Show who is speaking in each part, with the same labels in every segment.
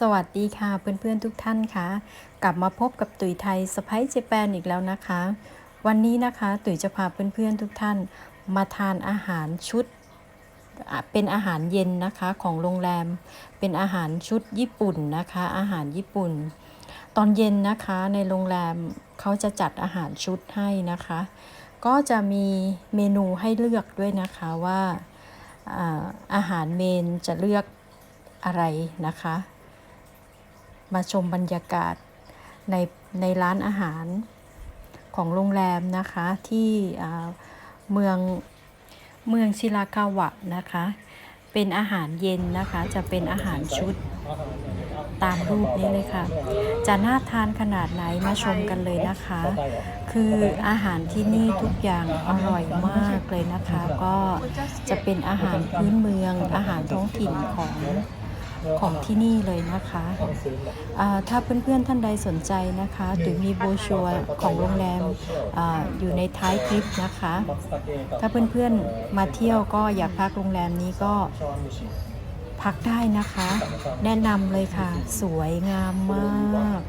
Speaker 1: สวัสดีค่ะเพื่อนๆทุกท่านค่ะกลับมาพบกับตุ๋ยไทยสไปซ์เจแปนอีกแล้วนะคะ วันนี้นะคะตุ๋ยจะพาเพื่อนๆทุกท่าน มาทานอาหารชุด เป็นอาหารเย็นนะคะของโรงแรม เป็นอาหารชุดญี่ปุ่นนะคะ อาหารญี่ปุ่น ตอนเย็นนะคะในโรงแรมเขาจะจัดอาหารชุดให้นะคะ ก็จะมีเมนูให้เลือกด้วยนะคะว่าอาหารเมนจะเลือกอะไรนะคะ มาชมบรรยากาศในในร้านอาหารของโรงแรมนะคะที่เมืองเมืองชิรากาวะนะคะ เป็นอาหารเย็นนะคะจะเป็นอาหารชุดตามรูปนี้เลยค่ะ จะน่าทานขนาดไหนมาชมกันเลยนะคะ คืออาหารที่นี่ทุกอย่างอร่อยมากเลยนะคะ ก็จะเป็นอาหารพื้นเมืองอาหารท้องถิ่นของ ของที่นี่เลยนะคะอ่าถ้าเพื่อนๆท่านใดสนใจนะคะตุ๋ยมีโบรชัวร์ของโรงแรมอาอยู่ในท้ายคลิปนะคะ ถ้าเพื่อนๆมาเที่ยวก็อยากพักโรงแรมนี้ก็พักได้นะคะ แนะนำเลยค่ะ สวยงามมาก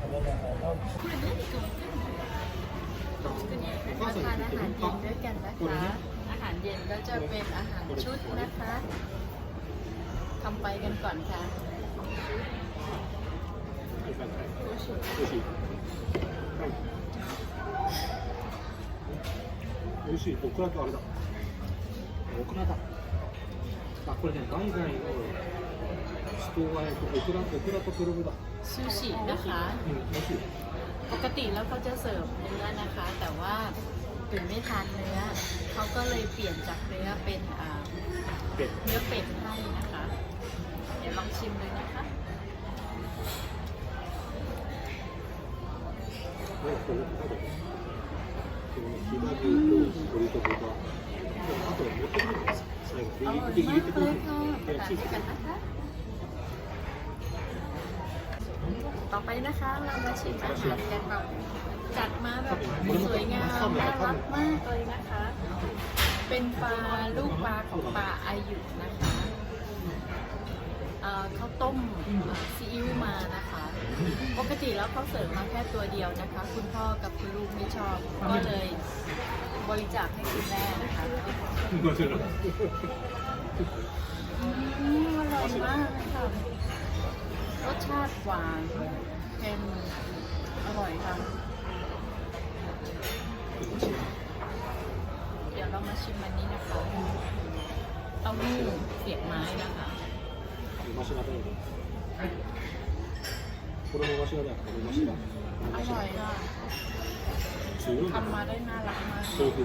Speaker 2: มาทานอาหารเย็นด้วยกันนะคะ อาหารเย็นก็จะเป็นอาหารชุดนะคะ ทำไปกันก่อนค่ะ
Speaker 3: 美味しい。オクラとあれだ。オクラだ。あ、これね、海外の人がね、オクラ、オクラとプログだ。
Speaker 2: ซูชินะคะ
Speaker 3: うん、美味しい。
Speaker 2: ปกติแล้วเขาจะเสิร์ฟเนื้อนะคะ แต่ว่าตุ๋ยไม่ทานเนื้อ เขาก็เลยเปลี่ยนจากเนื้อเป็นอ่า
Speaker 3: เป็ด
Speaker 2: เนื้อเป็ดให้นะคะ เดี๋ยว ะ ลองชิมเลยนะคะ ต่อไปนะคะเรามาชิมอาหารกันแบบจัดมาแบบสวยงามน่ารักมากเลยนะคะ เป็นปลาลูกปลาของปลาอายุนะคะ ข้าวต้มซีอิ๊วมานะคะ ปกติแล้วเขาเสิร์ฟมาแค่ตัวเดียวนะคะ คุณพ่อกับคุณลูกไม่ชอบ ก็เลยบริจาคให้คุณแม่นะคะอร่อยมากค่ะรสชาติหวานเค็มอร่อยค่ะ เดี๋ยวเรามาชิมอันนี้นะคะเต้าหู้เสียบไม้นะคะ
Speaker 3: マシラだよね。これもマシラだよ。これマシラ。
Speaker 2: อร่อยค่ะ
Speaker 3: 強いんだ
Speaker 2: ทำมาได้น่ารักมาก
Speaker 3: 豆腐。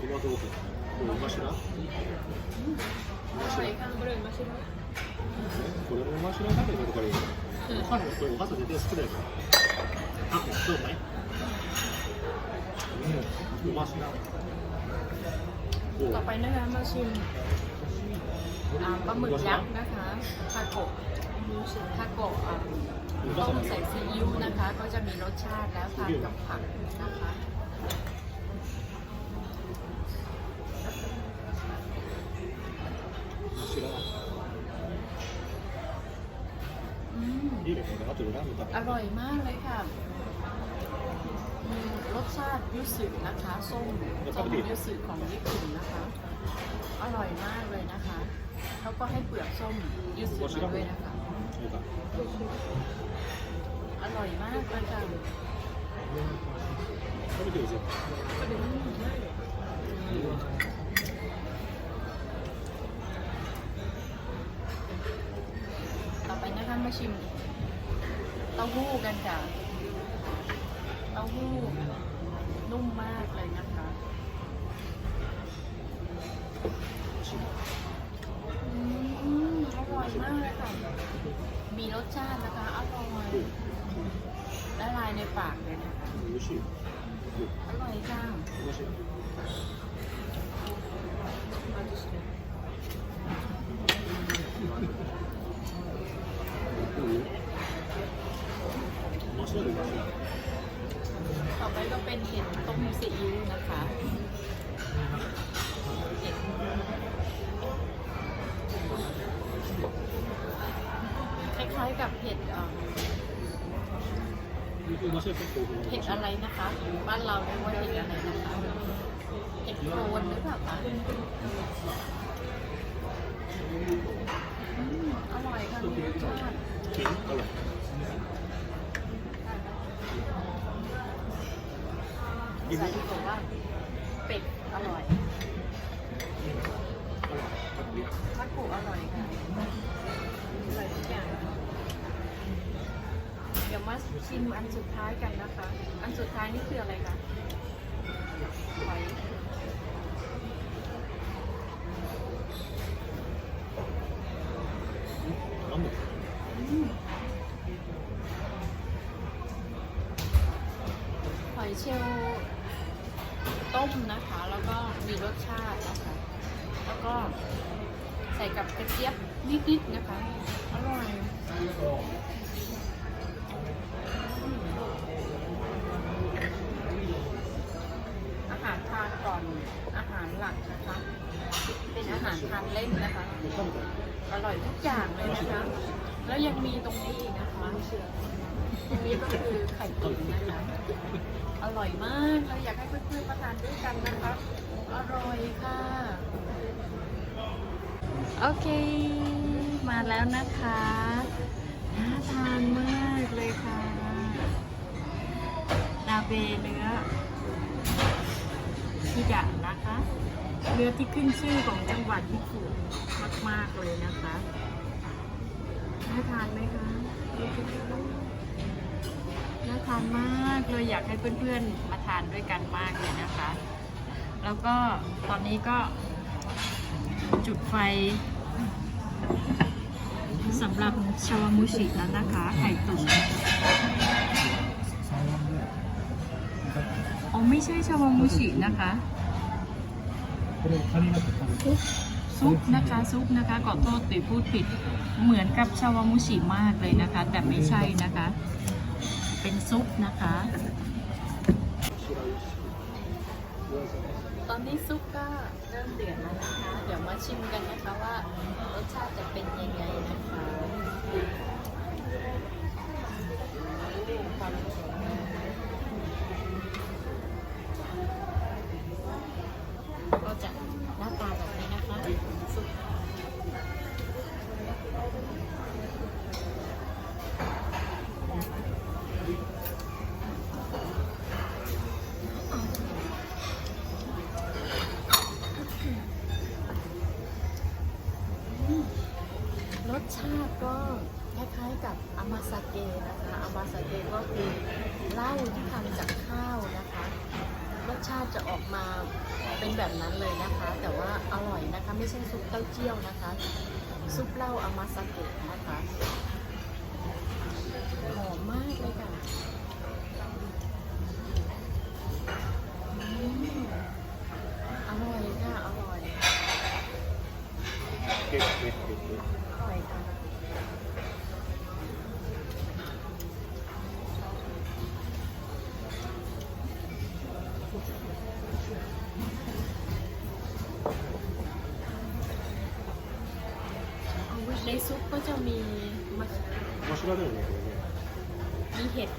Speaker 3: トマトオーブン。これマシラ。
Speaker 2: อร่อยค่ะบริมาชิม
Speaker 3: これもマシラだけど、これ。 ข้าวหมูสูงข้าวสูงจะเไห
Speaker 2: ต่อไปนะคะมาชิมปลาหมึกยักษ์นะคะทาโกะมูสทาโกะต้มใส่ซีอิ๊วนะคะ ก็จะมีรสชาติแล้วทานกับผักนะคะ อร่อยมากเลยค่ะมีรสชาติยูสึนะคะส้มส้มยูสึของญี่ปุ่นนะคะ อร่อยมากเลยนะคะเขาก็ให้เปลือกส้มยูสึมาด้วยนะคะ อร่อยมากเลยค่ะ
Speaker 3: ก็ไปดูสิ
Speaker 2: ต่อไปนะคะมาชิม ต้าหู้กันค่ะ เต้าหู้นุ่มมากเลยนะคะอืมอร่อยมากเลยค่ะ มีรสชาตินะคะ อร่อยละลายในปากเลยนะคะอร่อย
Speaker 3: จ้า
Speaker 2: ต่อไปก็เป็นเห็ดต้มซีอิ๊วนะคะคล้า
Speaker 3: ยๆกับเห็ด
Speaker 2: เห็ดอะไรนะคะ บ้านเราเรียกว่าเห็ดอะไรนะคะเห็ดโคนหรือเปล่าคะอร่อยค่ะรสชาติ
Speaker 3: อร่
Speaker 2: อย กินนี่บอกว่าเป็ดอร่อยทอดปูอร่อยค่ะอร่อยทุกอย่างเดี๋ยวมาชิมอันสุดท้ายกันนะคะ อันสุดท้ายนี่คืออะไรคะ มีรสชาตินะคะแล้วก็ใส่กับกระเจี๊ยบนิดๆนะคะ อร่อยอาหารทานก่อนอาหารหลักนะคะ เป็นอาหารทานเล่นนะคะ อร่อยทุกอย่างเลยนะคะ แล้วยังมีตรงนี้อีกนะคะตรงนี้ก็คือไข่ตุ๋นนะคะ อร่อยมากเราอยากให้เพื่อนๆมาทานด้วยกันนะคะ อร่อยค่ะ โอเค มาแล้วนะคะน่าทานมากเลยค่ะ นาเบเนื้อที่ดะนะคะ เนื้อที่ขึ้นชื่อของจังหวัดพิจิตรมาก ๆ เลยนะคะน่าทานไหมคะน่าทานมากเลยอยากให้เพื่อนๆ มาทานด้วยกันมากเลยนะคะ แล้วก็ตอนนี้ก็จุดไฟสำหรับชาวมุชิแล้วนะคะ ไข่ตุ๋นอ๋อไม่ใช่ชาวมุชินะคะ ซุปนะคะซุปนะคะขอโทษตุ๋ยพูดผิด เหมือนกับชาวมุชิมากเลยนะคะ แต่ไม่ใช่นะคะ เป็นซุปนะคะ ตอนนี้ซุปก็เริ่มเดือดแล้วนะคะ เดี๋ยวมาชิมกันนะคะว่ารสชาติจะเป็นยังไงนะคะความาติก็คล้ายๆกับอามาซาเกะนะคะอามาซาเกะก็คือเหล้าที่ทำจากข้าวนะคะ รสชาติจะออกมาเป็นแบบนั้นเลยนะคะ แต่ว่าอร่อยนะคะไม่ใช่ซุปเต้าเจี้ยวนะคะ ซุปเหล้าอามาซาเกะนะคะหอมมากเลยค่ะ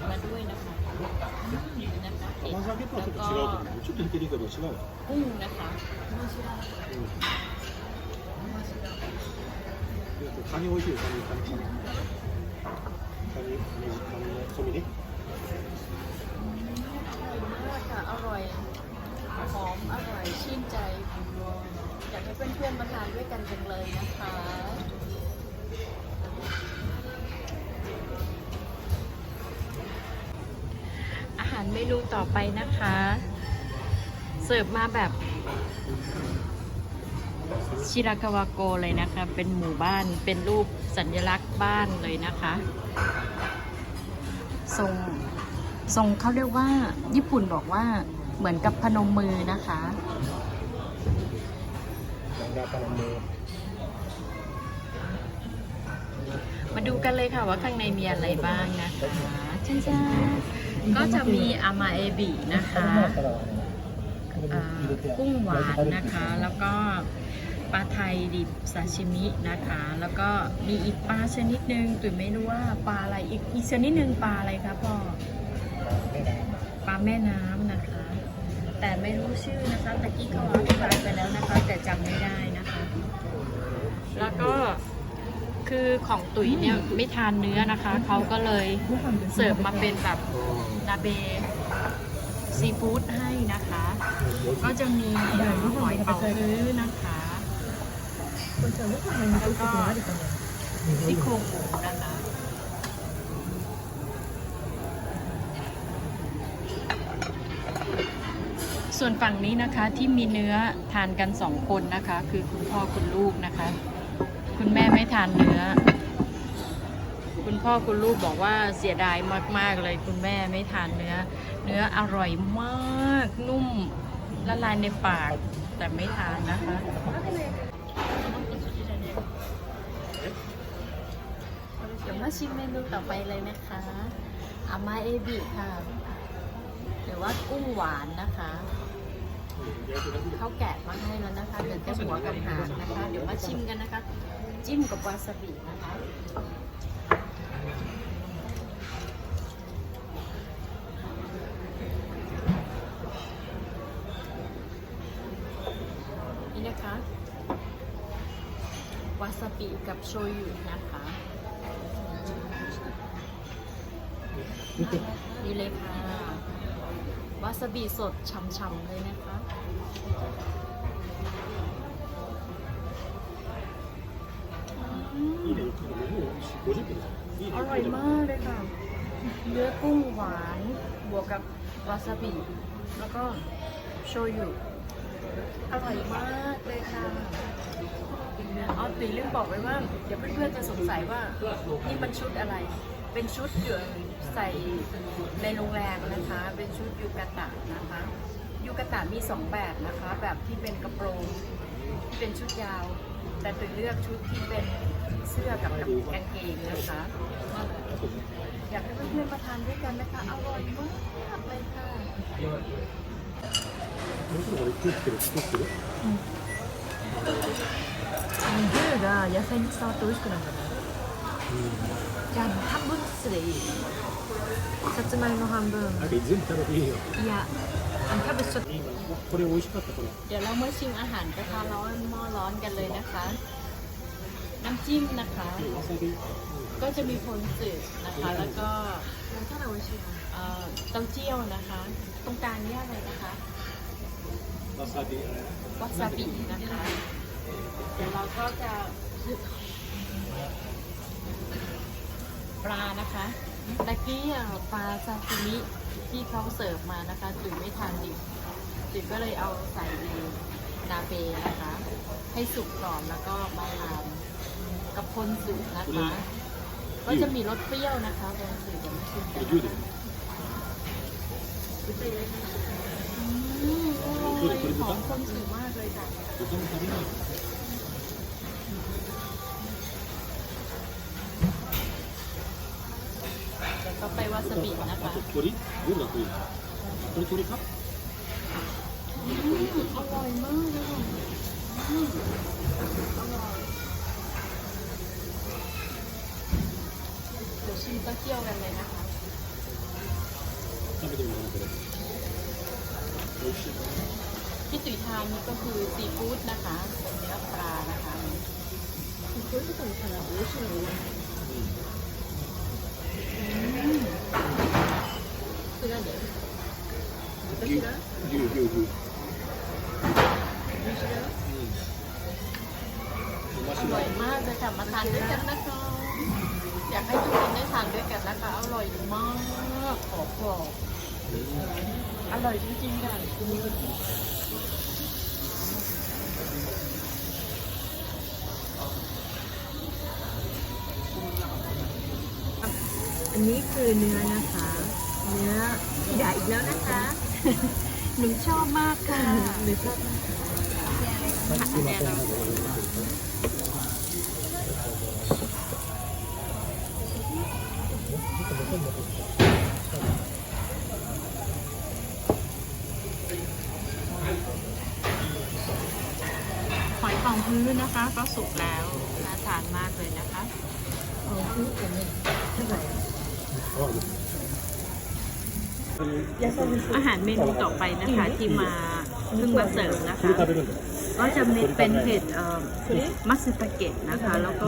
Speaker 2: มีเห็ดมาด้วยนะคะนะคะเห็ด
Speaker 3: れね甘酒とはちょっと違うと思うちょっと似てるけど違うわ
Speaker 2: กุ้งนะคะ
Speaker 3: うんでカニ美味しいよカニカニカニカニカニのソミね
Speaker 2: อร่อยมากค่ะ อร่อย หอม อร่อย ชื่นใจ อยากให้เพื่อนๆมาทานด้วยกันจังเลยนะคะ ดูต่อไปนะคะ เสิร์ฟมาแบบชิรากาวาโกเลยนะคะ เป็นหมู่บ้านเป็นรูปสัญลักษณ์บ้านเลยนะคะทรงทรงเขาเรียกว่า ญี่ปุ่นบอกว่าเหมือนกับพนมมือนะคะมาดูกันเลยค่ะว่าข้างในมีอะไรบ้างนะคะจ้า ก็จะมีอามาเอบินะคะอ่ากุ้งหวานนะคะ แล้วก็ปลาไทยดิบซาชิมินะคะ แล้วก็มีอีกปลาชนิดหนึ่งตุ๋ยไม่รู้ว่าปลาอะไรอีกอีกชนิดหนึ่งปลาอะไรคะพ่อปลาแม่น้ำนะคะ แต่ไม่รู้ชื่อนะคะตะกี้เขาอธิบายไปแล้วนะคะ แต่จำไม่ได้นะคะ แล้วก็ คือของตุ๋ยเนี่ยไม่ทานเนื้อนะคะ เขาก็เลยเสิร์ฟมาเป็นแบบนาเบซีฟู้ดให้นะคะ ก็จะมีหอยเป๋าฮื้อนะคะแล้วก็ซี่โครงหมูนะคะส่วนฝั่งนี้นะคะที่มีเนื้อทานกันสองคนนะคะ คือคุณพ่อคุณลูกนะคะ คุณแม่ไม่ทานเนื้อ คุณพ่อคุณลูกบอกว่าเสียดายมาก ๆ เลยคุณแม่ไม่ทานเนื้อ เนื้ออร่อยมาก นุ่มละลายในปาก แต่ไม่ทานนะคะเดี๋ยวมาชิมเมนูต่อไปเลยนะคะอามาเอบิค่ะ หรือว่ากุ้งหวานนะคะ เขาแกะมาให้แล้วนะคะเหลือแต่หัวกับหางนะคะ เดี๋ยวมาชิมกันนะคะ จิ้มกับวาซาบินะคะนี่นะคะวาซาบิกับโชยุนะคะ สบีสดฉ่ำๆเลยนะคะ อร่อยมากเลยค่ะ เนื้อกุ้งหวาน บวกกับวาซาบิ แล้วก็โชยุอร่อยมากเลยค่ะเอาตีลืมบอกไว้ว่า เดี๋ยวเพื่อนๆจะสงสัยว่า นี่มันชุดอะไร เป็นชุดเดือใส่ในโรงแรมนะคะ เป็นชุดยูกาตะนะคะ ยูกาตะมีสองแบบนะคะ แบบที่เป็นกระโปรงที่เป็นชุดยาว แต่ตุยเลือกชุดที่เป็นเสื้อกับกางเกงนะคะ อยากให้เพื่อนๆมาทานด้วยกันนะคะ อร่อยมากเลยค่ะ
Speaker 3: もうちょっとこれ作ってる作ってる
Speaker 4: ルーが野菜に伝わって美味しくなるんだね じゃあ半分ずつでいいさつまいも半分
Speaker 3: あれ全部食べていいよ
Speaker 4: いやあのキャベツちょっと
Speaker 3: いいわこれ美味しかったこれ
Speaker 2: เดี๋ยวเรามาชิมอาหารกระทะร้อนหม้อร้อนกันเลยนะคะ น้ำจิ้มนะคะ
Speaker 3: わさび
Speaker 2: ก็จะมีพนสึนะคะ แล้วก็
Speaker 4: ただ美味しいな
Speaker 2: เอ่อเต้าเจี้ยวนะคะ ตรงกลางนี่อะไรนะคะ
Speaker 3: わさび
Speaker 2: วาซาบินะคะ เดี๋ยวเราก็จะ ปลานะคะตะกี้ปลาซาซิมิที่เขาเสิร์ฟมานะคะจุ๋ยไม่ทานดิบจุ๋ยก็เลยเอาใส่ในนาเบนะคะ ให้สุกก่อนแล้วก็มาลามกับคนสุกนะคะ ก็จะมีรสเปรี้ยวนะคะตรงสุกจะไม่ชิมกันหอมคนสุกมากเลยค่ะ ดี๋ยวก็ไปวาซาบินะคะ
Speaker 3: あと鳥どれだ鳥これ鳥か
Speaker 2: อืมอร่อยมากเลยค่ะอืมอร่อยเดี๋ยวชิมเต้าเจี้ยวกันเลยนะคะ
Speaker 3: 食べてみようかなこれ美味しい
Speaker 2: ที่ตุ๋ยทานนี่ก็คือซีฟู้ดนะคะเป็นเนื้อปลานะคะ
Speaker 4: こういうとこにさ美味しいのねそれなん
Speaker 3: 牛牛牛牛牛うま
Speaker 2: อ
Speaker 3: し
Speaker 2: ร่อย
Speaker 3: い
Speaker 2: มากเลยค่ะมาทานด้วยกันนะคะอยากให้ทุกคนได้ทานด้วยกันนะคะ อร่อยมากขอบกรอบอร่อยจริงๆค่ะ
Speaker 4: อันนี้คือเนื้อนะคะ เนื้อ ที่ด่าอีกแล้วนะคะ
Speaker 2: หนูชอบมากค่ะ
Speaker 4: หรือชอบ
Speaker 2: หอยเป่าฮื้อนะคะก็สุกแล้วน่าทานมากเลยนะคะ
Speaker 4: เอาหา
Speaker 2: รเมนูต่อไปนะคะที่มาเพิ่งมาเสริมนะคะ ก็จะมีเป็นเห็ดมัสตาเกตนะคะ แล้วก็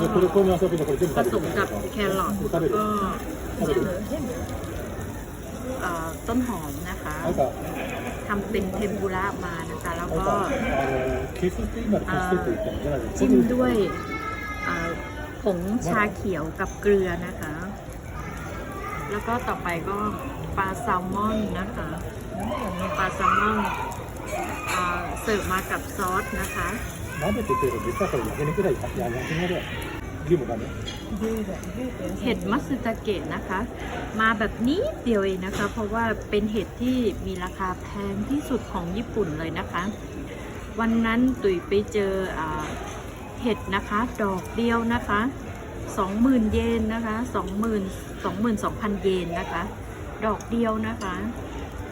Speaker 2: ผสมกับแครอทแล้วก็ต้นหอมนะคะทำเป็นเทมปุระมานะคะ แล้วก็จิ้มด้วยผงชาเขียวกับเกลือนะคะ แล้วก็ต่อไปก็ ปลาแซลมอนนะคะปลาแซลมอนเอ่อเสิร์ฟมากับซอสนะคะ
Speaker 3: 鍋って言ってるけど実はこれ焼肉だよいや焼肉だよ牛もダメ
Speaker 2: เห็ดมัตสึตะเกะนะคะ มาแบบนี้เดียวเองนะคะ เพราะว่าเป็นเห็ดที่มีราคาแพงที่สุดของญี่ปุ่นเลยนะคะ วันนั้นตุ๋ยไปเจออาเห็ดนะคะ ดอกเดียวนะคะ20,000 เยนนะคะ20,000 22,000 เยนนะคะ ดอกเดียวนะคะ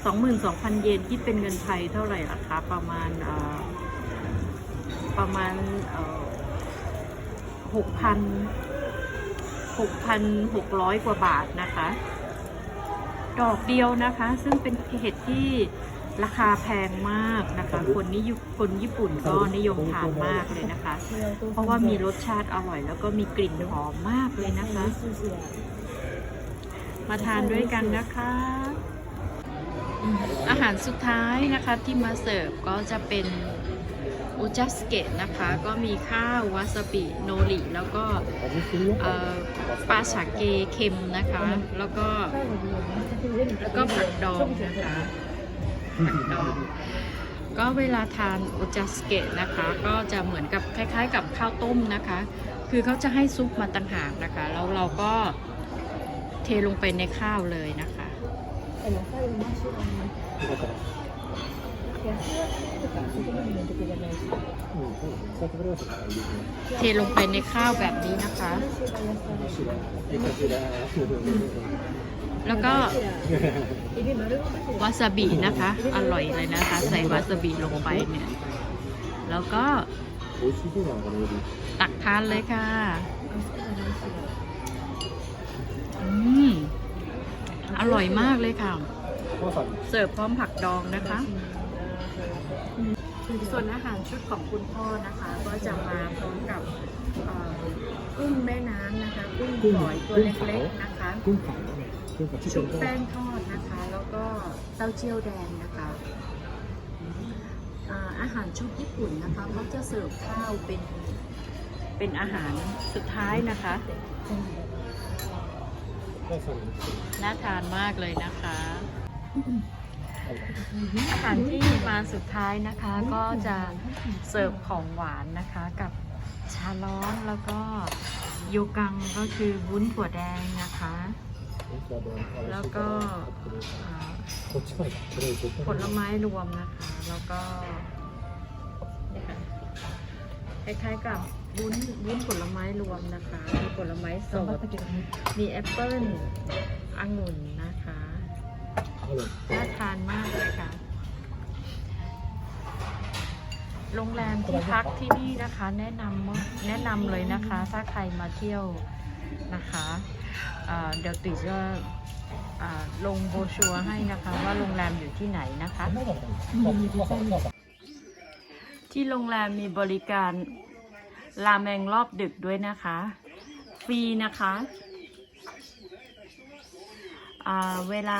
Speaker 2: 22,000 เยนที่เป็นเงินไทยเท่าไหร่ล่ะคะประมาณอ่าประมาณหกพัน6,600กว่าบาทนะคะ ดอกเดียวนะคะ ซึ่งเป็นเห็ดที่ราคาแพงมากนะคะ คนนิยมคนญี่ปุ่นก็นิยมทานมากเลยนะคะ เพราะว่ามีรสชาติอร่อย แล้วก็มีกลิ่นหอมมากเลยนะคะ มาทานด้วยกันนะคะ อาหารสุดท้ายนะคะที่มาเสิร์ฟก็จะเป็นอุจัสเกตนะคะ ก็มีข้าววาซาบิโนริแล้วก็ปลาฉาเกเค็มนะคะ แล้วก็แล้วก็ผักดองนะคะผักดองก็เวลาทานอุจัสเกตนะคะ ก็จะเหมือนกับคล้าย ๆ กับข้าวต้มนะคะ คือเขาจะให้ซุปมาต่างหากนะคะ แล้วเราก็ ทลงไปในข้าวเลยนะคะเทลงไปในข้าวแบบนี้นะคะ แล้วก็วาซาบินะคะ อร่อยเลยนะคะ ใส่วาซาบิลงไปเนี่ย แล้วก็ตักทานเลยค่ะ อร่อยมากเลยค่ะ เสิร์ฟพร้อมผักดองนะคะ ส่วนอาหารชุดของคุณพ่อนะคะ ก็จะมาพร้อมกับกุ้งแม่น้ำนะคะ กุ้งฝอยตัวเล็กๆนะคะ
Speaker 3: กุ้งฝอย
Speaker 2: ชุบแป้งทอดนะคะ แล้วก็เต้าเจี้ยวแดงนะคะอาหารชุดญี่ปุ่นนะคะมักจะเสิร์ฟข้าวเป็นเป็นอาหารสุดท้ายนะคะ น่าทานมากเลยนะคะอาหารที่มาสุดท้ายนะคะก็จะเสิร์ฟของหวานนะคะกับชาล้อนแล้วก็โยกังก็คือวุ้นถั่วแดงนะคะ แล้วก็ผลไม้รวมนะคะแล้วก็ คล้ายๆกับวุ้นวุ้นผลไม้รวมนะคะ มีผลไม้สด มีแอปเปิ้ลองุ่นนะคะ น่าทานมากเลยค่ะ โรงแรมที่พักที่นี่นะคะ แนะนำว่าแนะนำเลยนะคะ ถ้าใครมาเที่ยวนะคะเอ่อเดี๋ยวติจะอ่าลงโบรชัวร์ให้นะคะ ว่าโรงแรมอยู่ที่ไหนนะคะ ที่โรงแรมมีบริการรามแมงรอบดึกด้วยนะคะ ฟรีนะคะเวลา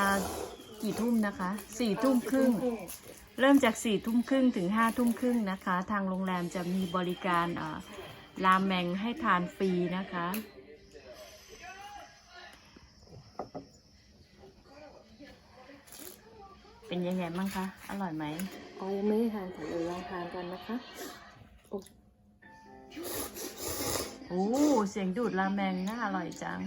Speaker 2: กี่ทุ่มนะคะสี่ทุ่มครึ่ง เริ่มจากสี่ทุ่มครึ่งถึงห้าทุ่มครึ่งนะคะ ทางโรงแรมจะมีบริการอ่ารามแมงให้ทานฟรีนะคะ เป็นยังไงบ้างคะ อร่อยไหม
Speaker 4: อ๋อยังไม่ได้ทานค่ะเดี๋ยวลองทานกันนะคะ
Speaker 2: โอ้เสียงดูดราเมงน่าอร่อยจัง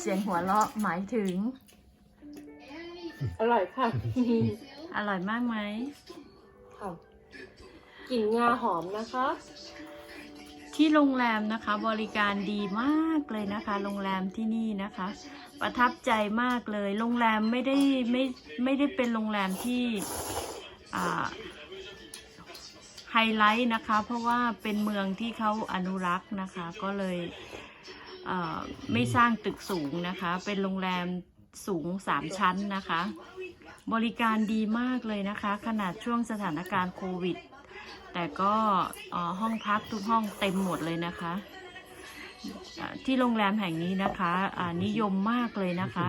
Speaker 2: เสียงหัวเราะหมายถึง
Speaker 4: อร่อยค่ะ
Speaker 2: อร่อยมากไหม
Speaker 4: ค่ะกลิ่นงาหอมนะคะ
Speaker 2: ที่โรงแรมนะคะ บริการดีมากเลยนะคะ โรงแรมที่นี่นะคะ ประทับใจมากเลย โรงแรมไม่ได้ไม่ไม่ได้เป็นโรงแรมที่ไฮไลท์นะคะ เพราะว่าเป็นเมืองที่เขาอนุรักษ์นะคะ ก็เลยไม่สร้างตึกสูงนะคะ เป็นโรงแรมสูงสามชั้นนะคะ บริการดีมากเลยนะคะ ขนาดช่วงสถานการณ์โควิด แต่ก็ห้องพักทุกห้องเต็มหมดเลยนะคะ ที่โรงแรมแห่งนี้นะคะนิยมมากเลยนะคะ